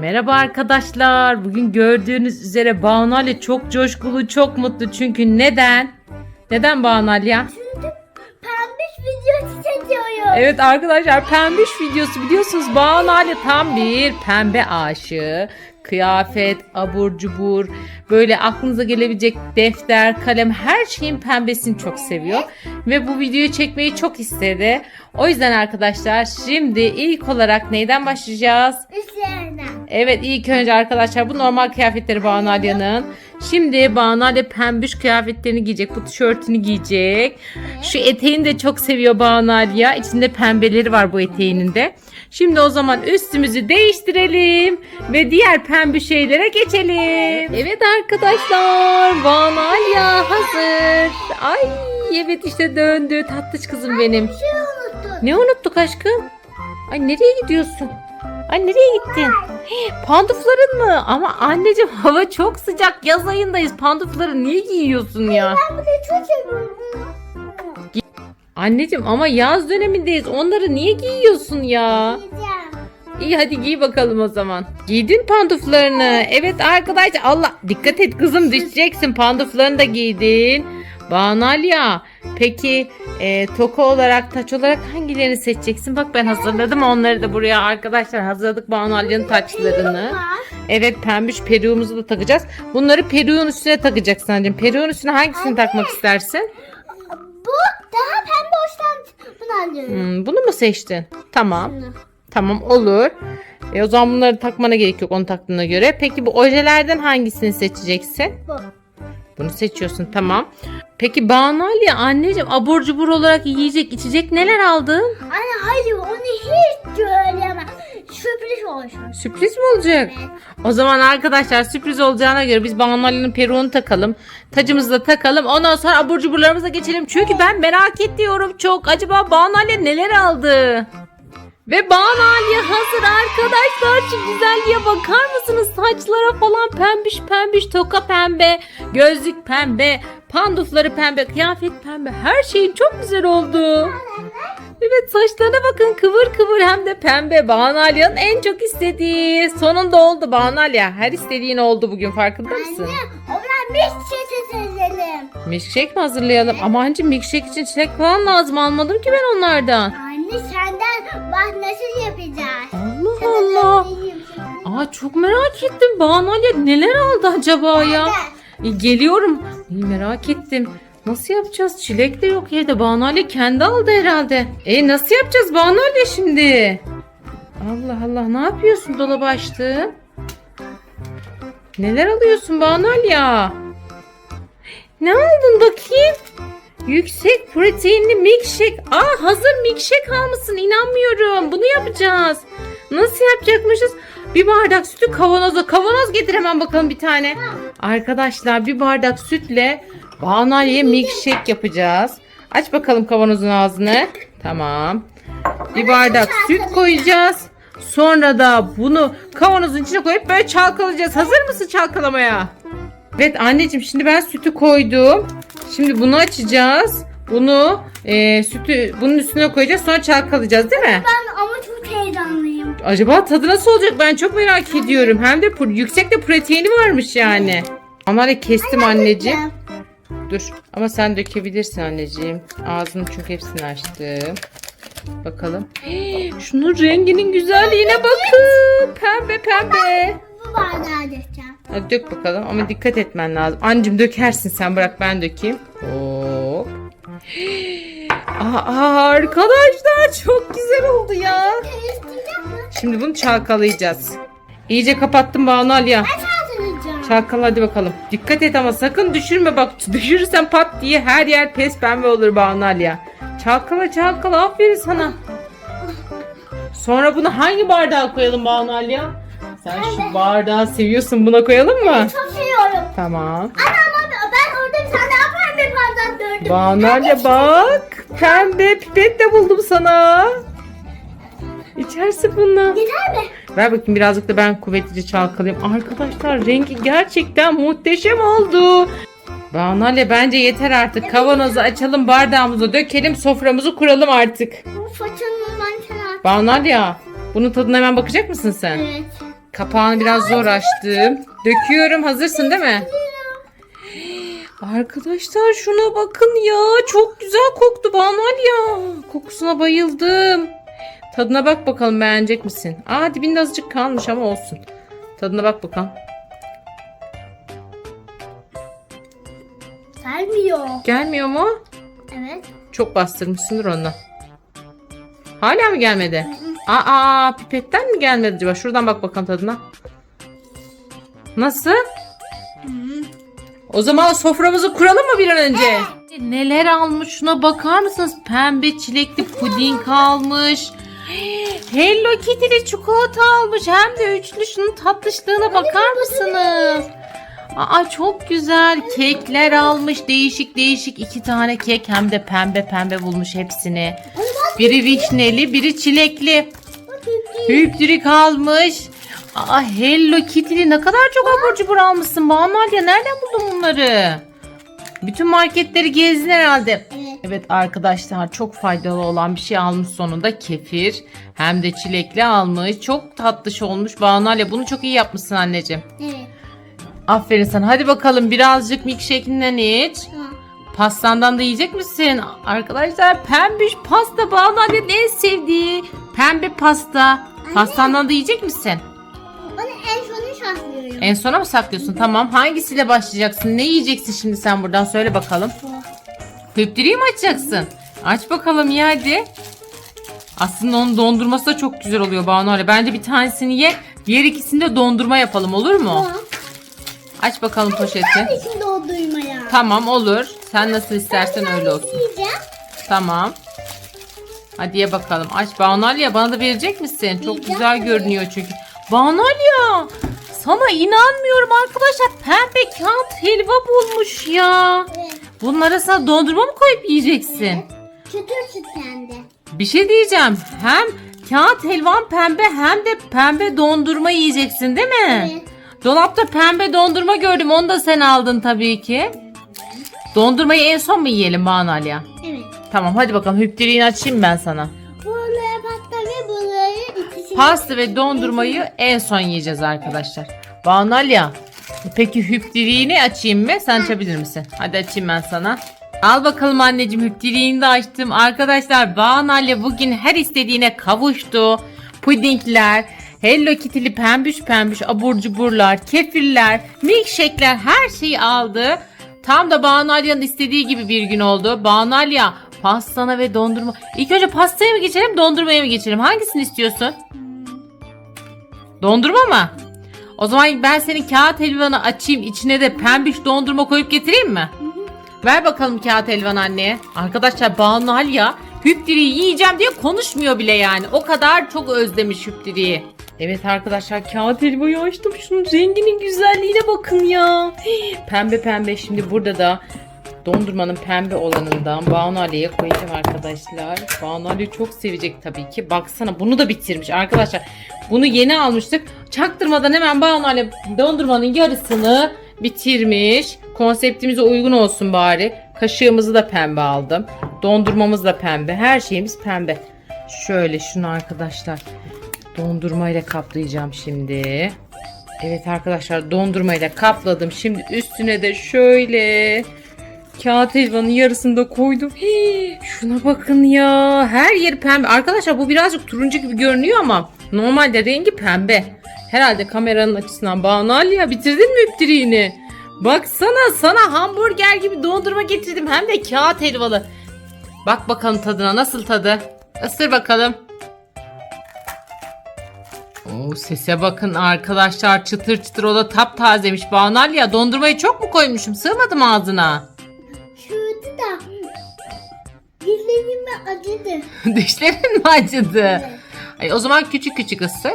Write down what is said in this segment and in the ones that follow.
Merhaba arkadaşlar. Bugün gördüğünüz üzere Banu Ali çok coşkulu, çok mutlu. Çünkü neden? Neden Banu Ali ya? Çünkü pembiş video çekiyorum. Evet arkadaşlar pembiş videosu biliyorsunuz Banu Ali tam bir pembe aşığı. Kıyafet, abur cubur, böyle aklınıza gelebilecek defter, kalem her şeyin pembesini çok seviyor. Ve bu videoyu çekmeyi çok istedi. O yüzden arkadaşlar şimdi ilk olarak neyden başlayacağız? Üstlerinden. Evet ilk önce arkadaşlar bu normal kıyafetleri Banu Alya'nın. Şimdi Banu Alya pembiş kıyafetlerini giyecek. Bu tişörtünü giyecek. Şu eteğini de çok seviyor Banu Alya. İçinde pembeleri var bu eteğinin de. Şimdi o zaman üstümüzü değiştirelim ve diğer pembe şeylere geçelim. Evet arkadaşlar Banu Alya hazır. Ay evet işte döndü tatlış kızım benim. Bir şey. Ne unuttuk aşkım? Ay nereye gidiyorsun? Ay nereye gittin? Hii, Pandufların mı? Ama anneciğim hava çok sıcak. Yaz ayındayız. Pandufları niye giyiyorsun ya? Ben bunu çok seviyorum. Anneciğim ama yaz dönemindeyiz. Onları niye giyiyorsun ya? Giyeceğim. İyi hadi giy bakalım o zaman. Giydin panduflarını. Evet arkadaşlar Allah dikkat et kızım düşeceksin. Panduflarını da giydin. Banalya peki e, toka olarak taç olarak hangilerini seçeceksin? Bak ben hazırladım onları da buraya arkadaşlar hazırladık Banalya'nın taçlarını. Evet pembiş peruğumuzu da takacağız. Bunları peruğun üstüne takacaksın anneciğim. Peruğun üstüne hangisini takmak istersin? Bu daha pembe hoşlan bunu alıyorum. Hmm, bunu mu seçtin? Tamam. Bunu. Tamam olur. E, o zaman bunları takmana gerek yok onu taktığına göre. Peki bu ojelerden hangisini seçeceksin? Bu. Bunu seçiyorsun tamam. Peki Banalya anneciğim abur cubur olarak yiyecek içecek neler aldın? Anne hayır onu hiç söyleyemem. Sürpriz olsun. Sürpriz mi olacak? O zaman arkadaşlar sürpriz olacağına göre biz Banalya'nın peruğunu takalım. Tacımızı da takalım. Ondan sonra abur cuburlarımıza geçelim. Çünkü ben merak ediyorum çok. Acaba Banalya neler aldı? Ve Banalya hazır arkadaşlar. Şu güzelliğe bakar mısınız? Saçlara falan pembiş pembiş, toka pembe, gözlük pembe, pandufları pembe, kıyafet pembe. Her şeyin çok güzel oldu. Evet saçlarına bakın kıvır kıvır hem de pembe. Banalya'nın en çok istediği. Sonunda oldu Banalya. Her istediğin oldu bugün farkında mısın? Anne o zaman bir çiçek seçelim. Milkshake mi hazırlayalım? Ama anca milkshake için çilek falan lazım. Almadım ki ben onlardan. Anne senden bak nasıl yapacağız. Allah Sana Allah. Aa çok merak ettim. Banalya neler aldı acaba ya? E, geliyorum. İyi, merak ettim. Nasıl yapacağız? Çilek de yok evde. Banalya kendi aldı herhalde. E nasıl yapacağız Banalya şimdi? Allah Allah ne yapıyorsun dolabı açtın? Neler alıyorsun Banalya? Ne aldın bakayım? Yüksek proteinli milkshake. Aa hazır milkshake almışsın inanmıyorum. Bunu yapacağız. Nasıl yapacakmışız? Bir bardak sütü kavanoza. Kavanoz getir hemen bakalım bir tane. Arkadaşlar bir bardak sütle Banalya milkshake yapacağız. Aç bakalım kavanozun ağzını. Tamam. Bir bardak süt koyacağız. Sonra da bunu kavanozun içine koyup böyle çalkalayacağız. Hazır mısın çalkalamaya? Evet anneciğim şimdi ben sütü koydum. Şimdi bunu açacağız. Bunu e, sütü bunun üstüne koyacağız. Sonra çalkalayacağız değil mi? Ben ama çok heyecanlıyım. Acaba tadı nasıl olacak ben çok merak ediyorum. Hem de yüksek de proteini varmış yani. Ama kestim anneciğim. Dur ama sen dökebilirsin anneciğim. Ağzını çünkü hepsini açtım. Bakalım. Hii, Şunun renginin güzelliğine bakın. Pembe pembe. Bu bardağı dökeceğim. Hadi dök bakalım ama dikkat etmen lazım. Anneciğim dökersin sen bırak ben dökeyim. Hop. Aa, arkadaşlar çok güzel oldu ya. Şimdi bunu çalkalayacağız. İyice kapattım Banu Alya. Ben Çalkala hadi bakalım. Dikkat et ama sakın düşürme bak. Düşürürsen pat diye her yer pes pembe olur Banu Alya. Çalkala çalkala aferin sana. Sonra bunu hangi bardağa koyalım Banu Alya? Sen şu bardağı seviyorsun buna koyalım mı? Çok seviyorum. Tamam. Ana ama ben orada bir tane daha pembe bardak gördüm. Banu Alya bak. Pembe pipet de buldum sana. İçersin bunu. Yeter mi? Ver bakayım birazcık da ben kuvvetlice çalkalayayım. Arkadaşlar rengi gerçekten muhteşem oldu. Banale bence yeter artık. Kavanozu açalım, bardağımızı dökelim, soframızı kuralım artık. Bu saçının mançalar. Banal ya. Bunun tadına hemen bakacak mısın sen? Evet. Kapağını biraz zor açtım. Döküyorum. Hazırsın değil mi? Arkadaşlar şuna bakın ya. Çok güzel koktu Banal ya. Kokusuna bayıldım. Tadına bak bakalım beğenecek misin? Aa dibinde azıcık kalmış ama olsun. Tadına bak bakalım. Gelmiyor. Gelmiyor mu? Evet. Çok bastırmışsındır onu. Hala mı gelmedi? Aa pipetten mi gelmedi acaba? Şuradan bak bakalım tadına. Nasıl? O zaman soframızı kuralım mı bir an önce? Neler almış şuna bakar mısınız? Pembe çilekli puding almış. Hello Kitty'li çikolata almış. Hem de üçlü şunun tatlışlığına bakar mısınız? Aa çok güzel kekler almış değişik değişik iki tane kek hem de pembe pembe bulmuş hepsini. Biri vişneli biri çilekli. Hüptürük almış. Aa Hello Kitty'li ne kadar çok abur cubur almışsın Banu ya nereden buldun bunları? Bütün marketleri gezdin herhalde. Evet. Evet arkadaşlar çok faydalı olan bir şey almış sonunda kefir. Hem de çilekli almış. Çok tatlış olmuş. Banu bunu çok iyi yapmışsın anneciğim. Evet. Aferin sana. Hadi bakalım birazcık milkshake'inden iç. Tamam. Pastandan da yiyecek misin? Arkadaşlar pembiş pasta Banu Ali'nin en sevdiği. Pembe pasta. Pastandan da yiyecek misin? Onu en sonu saklıyorum. En sona mı saklıyorsun? Tamam. Hangisiyle başlayacaksın? Ne yiyeceksin şimdi sen buradan? Söyle bakalım. Püptürüyü mü açacaksın? Aç bakalım ya hadi. Aslında onun dondurması da çok güzel oluyor Banu Ali. Bence bir tanesini ye. Diğer ikisini de dondurma yapalım olur mu? Tamam. Aç bakalım poşeti. Ben için doldurmaya. Tamam olur. Sen nasıl istersen öyle olsun. Yiyeceğim. Tamam. Hadi ye bakalım. Aç Banalya bana da verecek misin? Çok Yiyeceğim güzel tabii. görünüyor çünkü. Banalya sana inanmıyorum arkadaşlar. Pembe kağıt helva bulmuş ya. Evet. Bunlara sen dondurma mı koyup yiyeceksin? Çıtır çıtır hem de. Bir şey diyeceğim. Hem kağıt helvan pembe hem de pembe dondurma yiyeceksin değil mi? Evet. Dolapta pembe dondurma gördüm. Onu da sen aldın tabii ki. Dondurmayı en son mu yiyelim Banalya? Evet. Tamam hadi bakalım hüptiriğini açayım ben sana. Bunları pasta ve bunları ikisini... Pasta ve dondurmayı en son yiyeceğiz arkadaşlar. Banalya peki hüptiriğini açayım mı? Sen açabilir misin? Hadi açayım ben sana. Al bakalım anneciğim hüptiriğini de açtım. Arkadaşlar Banalya bugün her istediğine kavuştu. Pudingler, Hello Kitty'li pembüş pembüş abur cuburlar, kefirler, milkshake'ler her şeyi aldı. Tam da Banalya'nın istediği gibi bir gün oldu. Banalya pastana ve dondurma. İlk önce pastaya mı geçelim dondurmaya mı geçelim? Hangisini istiyorsun? Dondurma mı? O zaman ben senin kağıt helvanı açayım. içine de pembiş dondurma koyup getireyim mi? Ver bakalım kağıt helvan anneye. Arkadaşlar Banu Alya hüptiriyi yiyeceğim diye konuşmuyor bile yani. O kadar çok özlemiş hüptiriyi. Evet arkadaşlar kağıt helvayı açtım. Şunun renginin güzelliğine bakın ya. Pembe pembe şimdi burada da dondurmanın pembe olanından Banu Ali'ye koyacağım arkadaşlar. Banu Ali çok sevecek tabii ki. Baksana bunu da bitirmiş arkadaşlar. Bunu yeni almıştık. Çaktırmadan hemen Banu Ali dondurmanın yarısını bitirmiş. Konseptimize uygun olsun bari. Kaşığımızı da pembe aldım. Dondurmamız da pembe. Her şeyimiz pembe. Şöyle şunu arkadaşlar dondurmayla kaplayacağım şimdi. Evet arkadaşlar dondurmayla kapladım. Şimdi üstüne de şöyle kağıt helvanın yarısını da koydum. Hii, şuna bakın ya. Her yer pembe. Arkadaşlar bu birazcık turuncu gibi görünüyor ama normalde rengi pembe. Herhalde kameranın açısından Banal ya bitirdin mi üptiriğini? Baksana sana hamburger gibi dondurma getirdim. Hem de kağıt helvalı. Bak bakalım tadına nasıl tadı. Isır bakalım. Oo, sese bakın arkadaşlar çıtır çıtır o da taptazemiş. Banal ya dondurmayı çok mu koymuşum sığmadı mı ağzına? Dizlerime acıdı. Dişlerin mi acıdı? Ay, o zaman küçük küçük ısır.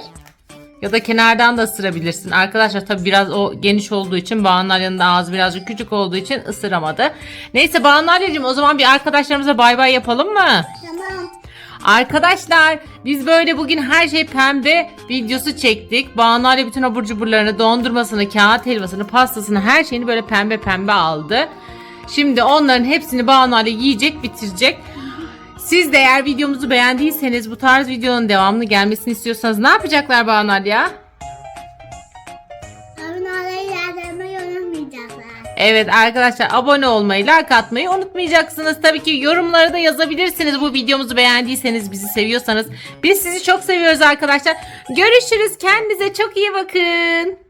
Ya da kenardan da ısırabilirsin. Arkadaşlar tabi biraz o geniş olduğu için Banu Alya'nın da ağzı birazcık küçük olduğu için ısıramadı. Neyse Banu Alya'cığım o zaman bir arkadaşlarımıza bay bay yapalım mı? Tamam. Arkadaşlar biz böyle bugün her şey pembe videosu çektik. Banu Alya bütün abur cuburlarını, dondurmasını, kağıt helvasını, pastasını her şeyini böyle pembe pembe aldı. Şimdi onların hepsini Banu Alya yiyecek, bitirecek. Siz de eğer videomuzu beğendiyseniz bu tarz videonun devamlı gelmesini istiyorsanız ne yapacaklar Banar ya? Evet arkadaşlar abone olmayı, like atmayı unutmayacaksınız. Tabii ki yorumlara da yazabilirsiniz. Bu videomuzu beğendiyseniz, bizi seviyorsanız. Biz sizi çok seviyoruz arkadaşlar. Görüşürüz. Kendinize çok iyi bakın.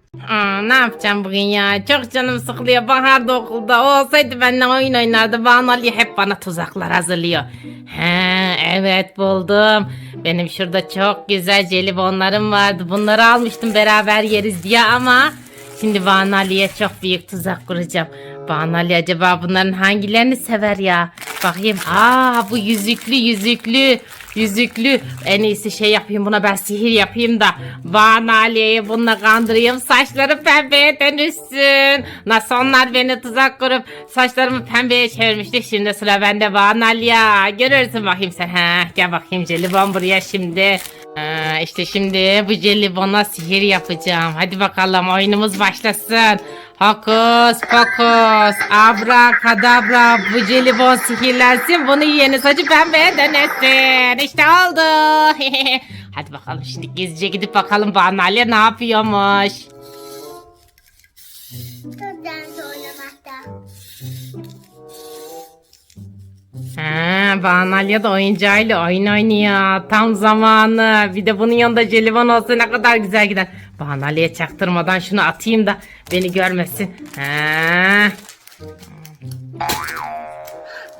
Ne yapacağım bugün ya? Çok canım sıkılıyor. Bahar da okulda olsaydı benimle oyun oynardı. Banu Ali hep bana tuzaklar hazırlıyor. He, evet buldum. Benim şurada çok güzel jelibonlarım vardı. Bunları almıştım beraber yeriz diye ama şimdi Banu Ali'ye çok büyük tuzak kuracağım. Banu Ali acaba bunların hangilerini sever ya? Bakayım. Aa bu yüzüklü yüzüklü. Yüzüklü. En iyisi şey yapayım buna ben sihir yapayım da Banu Ali'yi bununla kandırayım. Saçları pembeye dönüşsün. Nasıl onlar beni tuzak kurup saçlarımı pembeye çevirmişti. Şimdi sıra bende Banu Ali'ye. Görürsün bakayım sen. Ha, gel bakayım jelibon buraya şimdi. Ha, işte şimdi bu jelibona sihir yapacağım. Hadi bakalım oyunumuz başlasın. Hokus pokus abra kadabra bu jelibon sihirlensin bunu yiyeni saçı pembeye dönüşsün. İşte oldu. Hadi bakalım şimdi gizlice gidip bakalım Banu Ali ne yapıyormuş. Ha, Ali de oyuncağıyla oyun oynuyor. Tam zamanı. Bir de bunun yanında jelibon olsa ne kadar güzel gider. Ali'ye çaktırmadan şunu atayım da beni görmesin. Ha.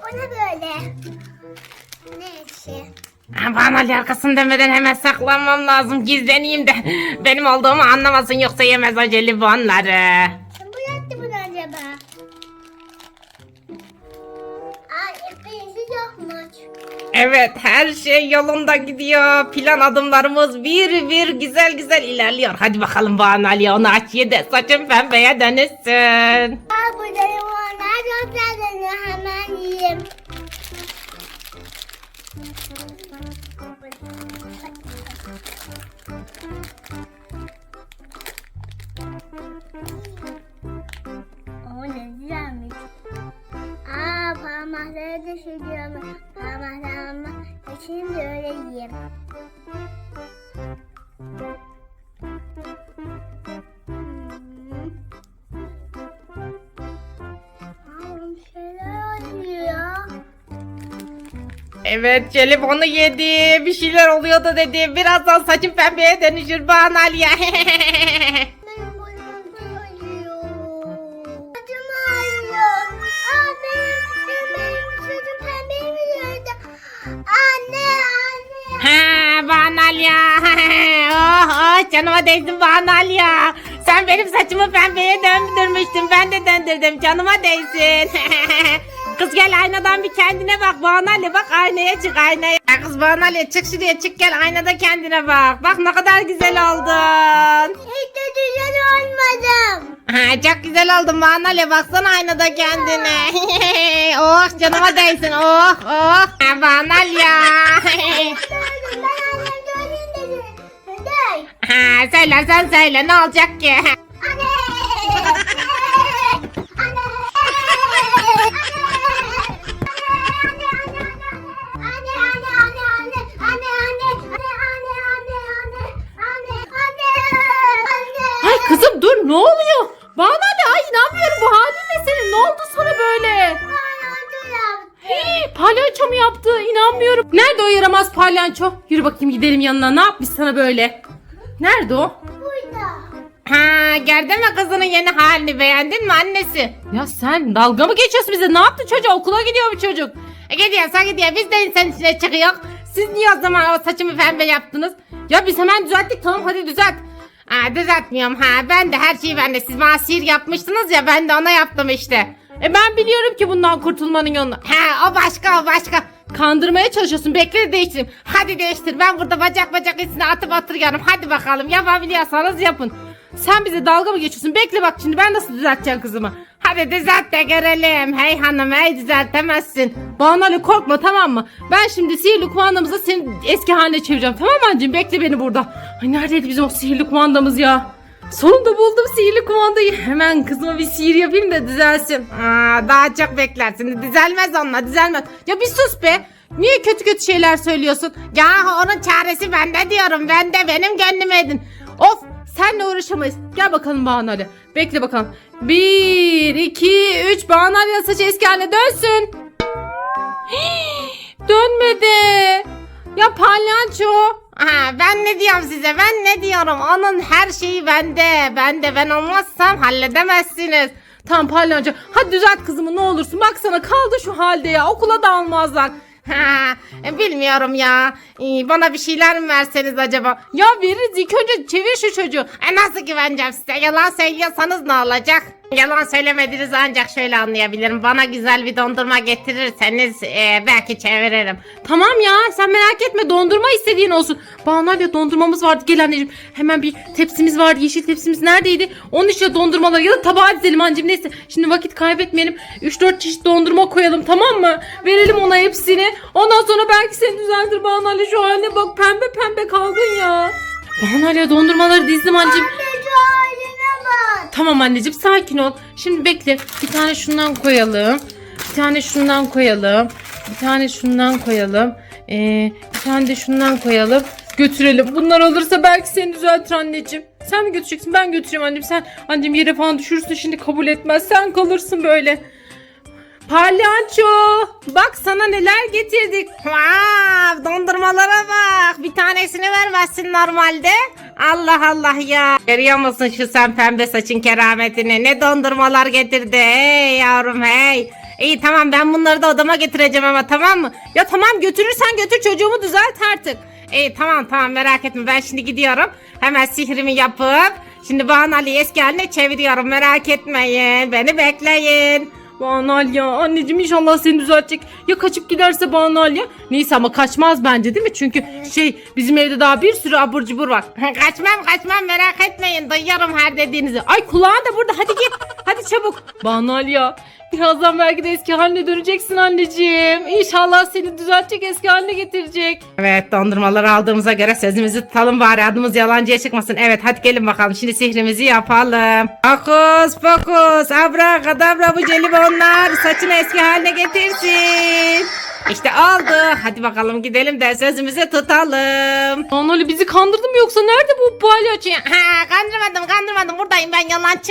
O ne böyle? Ne işi? Ali arkasını demeden hemen saklanmam lazım. Gizleneyim de benim olduğumu anlamasın yoksa yemez o jelibonları. Evet her şey yolunda gidiyor. Plan adımlarımız bir bir güzel güzel ilerliyor. Hadi bakalım Banu Ali onu aç ye de saçın pembeye dönüşsün. Aa bu güzel hemen yiyeyim. Aa parmakları düşürüyorum. Parmaklarımı şimdi öyle. Evet jelibonu yedi. Bir şeyler oluyordu dedi. Birazdan saçın pembeye dönüşür Banu Ali'ye. canıma değsin Banu Ali'ye. Sen benim saçımı pembeye döndürmüştün. Ben de döndürdüm. Canıma değsin. Kız gel aynadan bir kendine bak Banu Ali bak aynaya çık aynaya. Ya Kız Banu Ali çık şuraya çık gel aynada kendine bak. Bak ne kadar güzel oldun. Hiç de güzel olmadım. Ha, çok güzel oldun Banu Ali baksana aynada kendine. oh canıma değsin oh oh. Ha, söyle sen söyle ne olacak ki? Anne. Anne. Ay kızım dur ne oluyor? Banu Ali ay inanmıyorum bu halin ne senin ne oldu sana böyle? Hii, palyaço mu yaptı inanmıyorum. Nerede o yaramaz palyaço? Yürü bakayım gidelim yanına ne yapmış sana böyle? Nerede o? Ha gördün mü kızının yeni halini beğendin mi annesi? Ya sen dalga mı geçiyorsun bize? Ne yaptı çocuğa? Okula gidiyor bu çocuk. E gidiyorsa gidiyor. Biz de insan içine çıkıyor. Siz niye o zaman o saçımı pembe yaptınız? Ya biz hemen düzelttik tamam hadi düzelt. Ha düzeltmiyorum ha ben de her şeyi ben de siz bana sihir yapmıştınız ya ben de ona yaptım işte. E ben biliyorum ki bundan kurtulmanın yolunu. Ha o başka o başka. Kandırmaya çalışıyorsun bekle de değiştireyim. Hadi değiştir ben burada bacak bacak içine atıp oturuyorum. Hadi bakalım yapabiliyorsanız yapın. Sen bize dalga mı geçiyorsun? Bekle bak şimdi ben nasıl düzelteceğim kızımı. Hadi düzelt de görelim. Hey hanım hey düzeltemezsin. Banu Ali korkma tamam mı? Ben şimdi sihirli kumandamızı senin eski haline çevireceğim. Tamam mı anneciğim? Bekle beni burada. Ay neredeydi bizim o sihirli kumandamız ya? Sonunda buldum sihirli kumandayı. Hemen kızıma bir sihir yapayım da düzelsin. Aa, daha çok beklersin. Düzelmez onunla düzelmez. Ya bir sus be. Niye kötü kötü şeyler söylüyorsun? Ya onun çaresi bende diyorum. Bende benim gönlüm edin. Of Senle uğraşamayız. Gel bakalım Banu Ali. Bekle bakalım. Bir, iki, üç. Banu Ali'nin saçı eski haline dönsün. Dönmedi. Ya palyaço. Ha, ben ne diyorum size ben ne diyorum onun her şeyi bende. Ben de ben olmazsam halledemezsiniz. Tamam palyaço. Hadi düzelt kızımı ne olursun. Baksana kaldı şu halde ya. Okula da almazlar. Ha, e, bilmiyorum ya. Ee, Bana bir şeyler mi verseniz acaba? Ya veririz ilk önce çevir şu çocuğu. E nasıl güveneceğim size? Yalan söylüyorsanız ne olacak? Yalan söylemediniz ancak şöyle anlayabilirim. Bana güzel bir dondurma getirirseniz e, belki çeviririm. Tamam ya sen merak etme dondurma istediğin olsun. Banalya dondurmamız vardı gel anneciğim. Hemen bir tepsimiz vardı yeşil tepsimiz neredeydi? Onun içine dondurmalar ya da tabağa dizelim anneciğim neyse. Şimdi vakit kaybetmeyelim. 3-4 çeşit dondurma koyalım tamam mı? Verelim ona hepsini. Ondan sonra belki seni düzeltir Banalya şu haline bak pembe pembe kaldın ya. Banalya dondurmaları dizdim anneciğim. Anne Tamam anneciğim sakin ol. Şimdi bekle. Bir tane şundan koyalım. Bir tane şundan koyalım. Bir tane şundan koyalım. Ee, bir tane de şundan koyalım. Götürelim. Bunlar olursa belki seni düzeltir anneciğim. Sen mi götüreceksin? Ben götüreyim anneciğim. Sen anneciğim yere falan düşürürsün şimdi kabul etmez. Sen kalırsın böyle. Palyaço. Bak sana neler getirdik. Wow, dondurmalara bak. Bir tanesini vermezsin normalde. Allah Allah ya. Görüyor musun şu sen pembe saçın kerametini? Ne dondurmalar getirdi. Hey yavrum hey. İyi tamam ben bunları da odama getireceğim ama tamam mı? Ya tamam götürürsen götür çocuğumu düzelt artık. İyi tamam tamam merak etme ben şimdi gidiyorum. Hemen sihrimi yapıp şimdi Banu Ali'yi eski haline çeviriyorum merak etmeyin. Beni bekleyin. Banal ya anneciğim inşallah seni düzeltecek. Ya kaçıp giderse Banal ya. Neyse ama kaçmaz bence değil mi? Çünkü şey bizim evde daha bir sürü abur cubur var. kaçmam kaçmam merak etmeyin duyuyorum her dediğinizi. Ay kulağın da burada hadi git. Hadi çabuk. Banal ya. Birazdan belki de eski haline döneceksin anneciğim. İnşallah seni düzeltecek eski haline getirecek. Evet dondurmaları aldığımıza göre sözümüzü tutalım bari adımız yalancıya çıkmasın. Evet hadi gelin bakalım şimdi sihrimizi yapalım. Fokus fokus abra bu jelibonlar saçını eski haline getirsin. İşte oldu. Hadi bakalım gidelim de sözümüzü tutalım. Banal bizi kandırdı mı yoksa nerede bu palyaço? ya? Ha, kandırmadım kandırmadım buradayım ben yalancı.